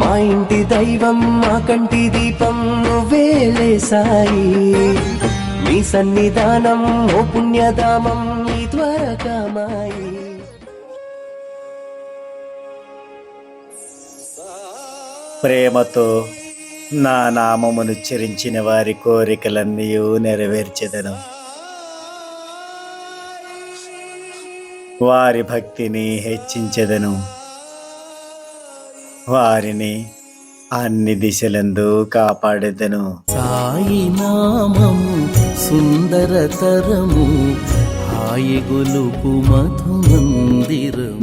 మా ఇంటి దైవం మా కంటి దీపం నువ్వేలే సాయి మీ సన్నిధానం ఓ పుణ్యధామం నీ త్వరకమాయి ప్రేమతో నా నామమును చెరించిన వారి కోరికలన్నీ నెరవేర్చెదను. వారి భక్తిని హెచ్చించెదను. వారిని అన్ని దిశలందు కాపాడెదను. సాయి నామము సుందరతరము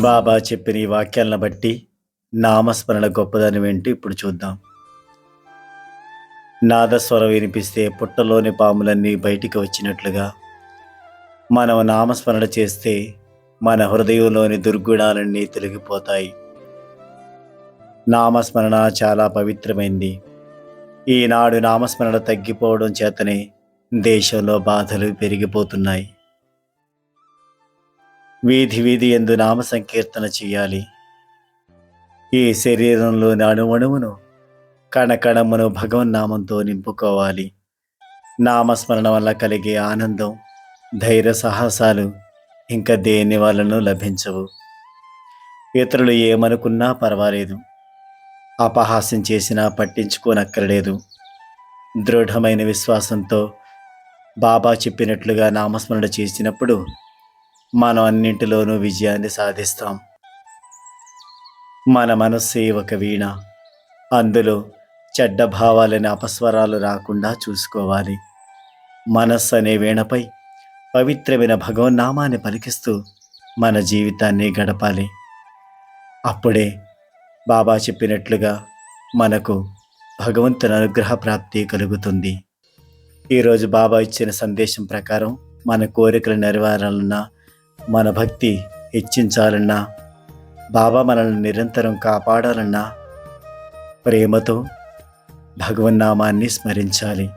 బాబా చెప్పిన ఈ వాక్యాలను బట్టి నామస్మరణ గొప్పదని వింటూ ఇప్పుడు చూద్దాం. నాదస్వరం వినిపిస్తే పుట్టలోని పాములన్నీ బయటికి వచ్చినట్లుగా మనం నామస్మరణ చేస్తే మన హృదయంలోని దుర్గుణాలన్నీ తొలగిపోతాయి. నామస్మరణ చాలా పవిత్రమైంది. ఈనాడు నామస్మరణ తగ్గిపోవడం చేతనే దేశంలో బాధలు పెరిగిపోతున్నాయి. వీధి వీధి ఎందు నామ సంకీర్తన చేయాలి. ఈ శరీరంలోని అణువణువును కణకణమును భగవన్నామంతో నింపుకోవాలి. నామస్మరణ వల్ల కలిగే ఆనందం ధైర్య సాహసాలు ఇంకా దేని వలన లభించవు. ఇతరులు ఏమనుకున్నా పర్వాలేదు. అపహాస్యం చేసినా పట్టించుకోనక్కర్లేదు. దృఢమైన విశ్వాసంతో బాబా చెప్పినట్లుగా నామస్మరణ చేసినప్పుడు మనం అన్నింటిలోనూ విజయాన్ని సాధిస్తాం. మన మనస్సే ఒక వీణ. అందులో చెడ్డ భావాలని అపస్వరాలు రాకుండా చూసుకోవాలి. మనస్సు అనే వీణపై పవిత్రమైన భగవన్నామాన్ని పలికిస్తూ మన జీవితాన్ని గడపాలి. అప్పుడే బాబా చెప్పినట్లుగా మనకు భగవంతుని అనుగ్రహ ప్రాప్తి కలుగుతుంది. ఈరోజు బాబా ఇచ్చిన సందేశం ప్రకారం మన కోరికలు నెరవేరాలన్నా మన భక్తి హెచ్చించాలన్నా బాబా మనల్ని నిరంతరం కాపాడాలన్నా ప్రేమతో భగవన్నామాన్ని స్మరించాలి.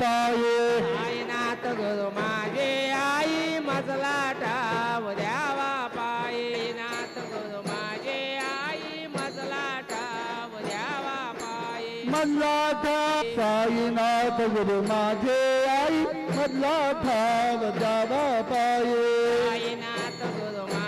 साईनाथ गुरु माझे आई मजला ठाव द्यावा पायी. नाथ गुरु माझे आई मजला ठाव द्यावा पायी. मल्ला ठाव साईनाथ गुरु माझे आई मल्ला ठाव जावा पाये. साईनाथ गुरु माझे